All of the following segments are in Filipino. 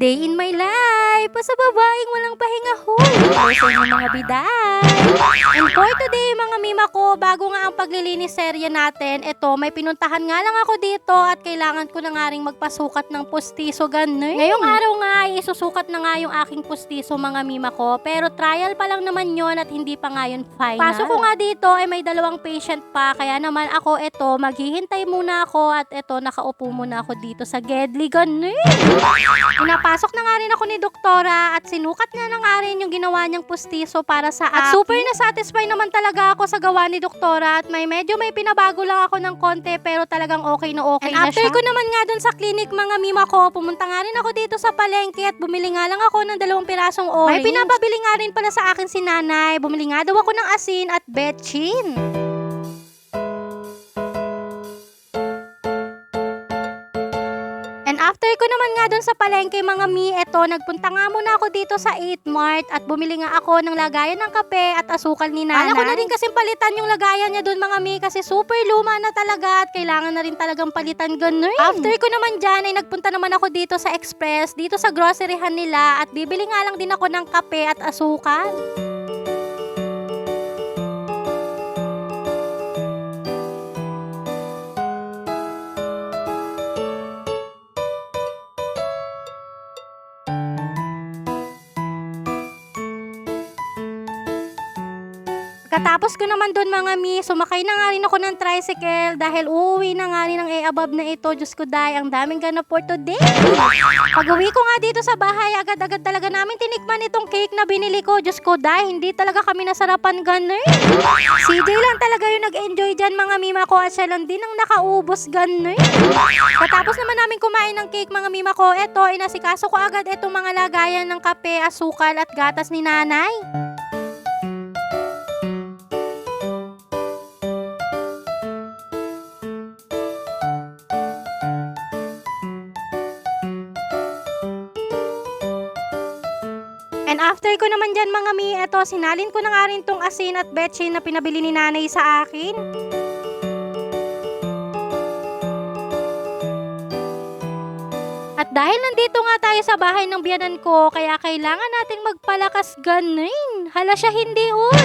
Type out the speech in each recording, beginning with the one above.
day in my life. Pa sa babaeng walang pahinga ho. Para sa inyo mga biday. And for today mga mima ko, bago nga ang paglilinis serye natin, eto may pinuntahan nga lang ako dito at kailangan ko na nga ring magpasukat ng pustiso ganun. Ngayong araw nga ay isusukat na nga yung aking pustiso mga mima ko. Pero trial pa lang naman yon at hindi pa nga yun final. Pasok ko nga dito ay may dalawang patient pa. Kaya naman ako eto, maghihintay muna ako at eto nakaupo muna ako dito sa Gedli ganun. Pinapasok na nga rin ako ni doktora at sinukat na nga rin yung ginawa niyang pustiso para sa At super na satisfy naman talaga ako sa gawa ni doktora at may medyo may pinabago lang ako ng konti pero talagang okay na okay And na after siya. ko naman nga dun sa clinic mga mima ko, pumunta nga rin ako dito sa palengke at bumili nga lang ako ng dalawang pirasong orange. May pinapabili nga rin pala sa akin si nanay. Bumili nga daw ako ng asin at betchin. Naman nga dun sa palengke mga mi, eto, nagpunta nga muna ako dito sa 8 Mart at bumili nga ako ng lagayan ng kape at asukal ni nanay. Alam ko na rin kasi palitan yung lagayan niya dun mga mi kasi super luma na talaga at kailangan na rin talagang palitan ganun. After ko naman dyan ay nagpunta naman ako dito sa Express, dito sa groceryhan nila at bibili nga lang din ako ng kape at asukal. Katapos ko naman doon mga mi, sumakay na nga rin ako ng tricycle dahil uuwi na nga rin ang e-above na ito. Diyos ko day, ang daming ganap for today. Pag uwi ko nga dito sa bahay, agad-agad talaga namin tinikman itong cake na binili ko. Diyos ko day, hindi talaga kami nasarapan ganun. CJ lang talaga yung nag-enjoy dyan mga mima ko at siya lang din ang nakaubos ganun. Katapos naman namin kumain ng cake mga mima ko, eto, inasikaso ko agad itong mga lagayan ng kape, asukal at gatas ni nanay. And after ko naman dyan mga mi, eto, sinalin ko na nga rin tong asin at betchin na pinabili ni nanay sa akin. Dahil nandito nga tayo sa bahay ng biyanan ko, kaya kailangan nating magpalakas ganin. Hala siya hindi, uy.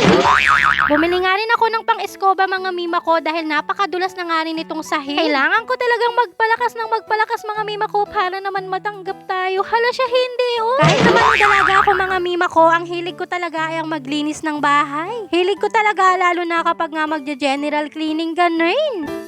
Bumili nga rin ako ng pang-eskoba mga mima ko dahil napakadulas na nga rin itong sahig. Kailangan ko talagang magpalakas ng magpalakas mga mima ko para naman matanggap tayo. Hala siya hindi, uy. Kahit naman dalaga ako mga mima ko, ang hilig ko talaga ay ang maglinis ng bahay. Hilig ko talaga lalo na kapag nga magje-general cleaning ganin.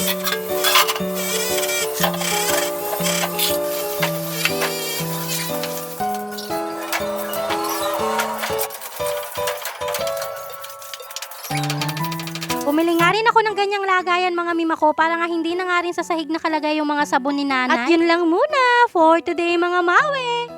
Bumili ako ng ganyang lagayan mga mima ko para nga hindi na nga rin sa sahig nakalagay yung mga sabon ni nanay. At yun lang muna for today mga mawe.